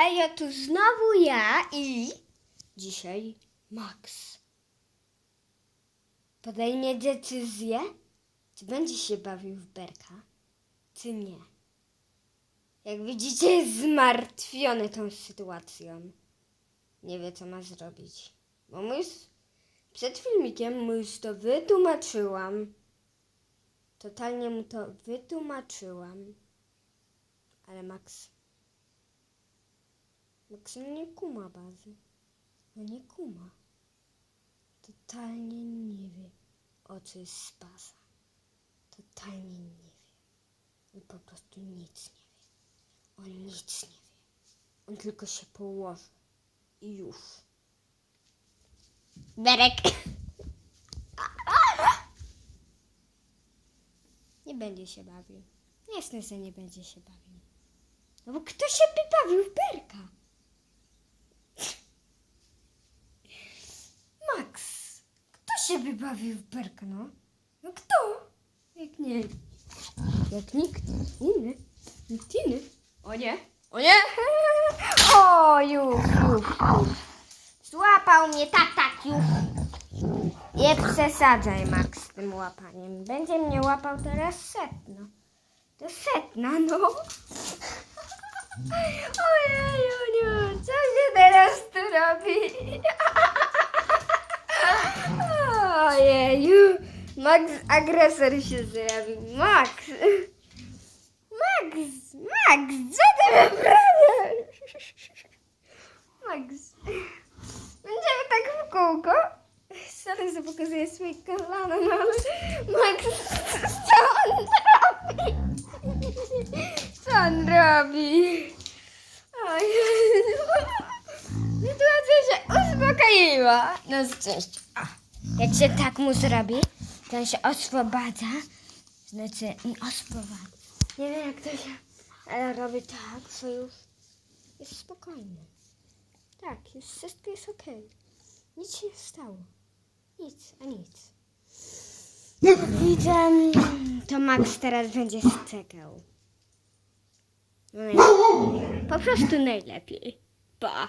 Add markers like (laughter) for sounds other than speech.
Hej, ja tu znowu ja i dzisiaj Max. Podejmie decyzję, czy będzie się bawił w berka, czy nie. Jak widzicie, jest zmartwiony tą sytuacją. Nie wie, co ma zrobić. Bo mu już przed filmikiem mu już to wytłumaczyłam. Totalnie mu to wytłumaczyłam. Ale Max Max no nie kuma bazy. No nie kuma. Totalnie nie wie, o co jest spaza. Totalnie nie wie. On po prostu nic nie wie. On nic nie wie. On tylko się położy. I już. Berek. (coughs) Nie będzie się bawił. Jasne, że nie będzie się bawił. No bo kto się by bawił w berka? Max, by bawił w berka, no? No kto? Jak nie? Jak nikt inny. Nikt inny. O nie, o nie! (laughs) O, już, już, już. Złapał mnie, tak, tak, już. Nie przesadzaj, Max, z tym łapaniem. Będzie mnie łapał teraz setno. To setna, no. (laughs) Ojej, co się teraz tu robi? (laughs) Max agresor się zrobił. Max! Max! Max, co ty wyprawiasz? Max, będziemy tak w kółko? Sorry, że pokazuję swoje kolana, no ale Max, co on robi? Co on robi? Ojeju. Sytuacja się uspokoiła. Na szczęście. Jak się tak mu zrobi, to on się oswobadza. Znaczy, nie oswobadza. Nie wiem jak to się, ale robi tak, że już jest spokojny. Tak, jest, wszystko jest okej. Nic się nie stało. Nic, a nic. Widzę, to Max teraz będzie stekał. No, Po prostu najlepiej. Pa.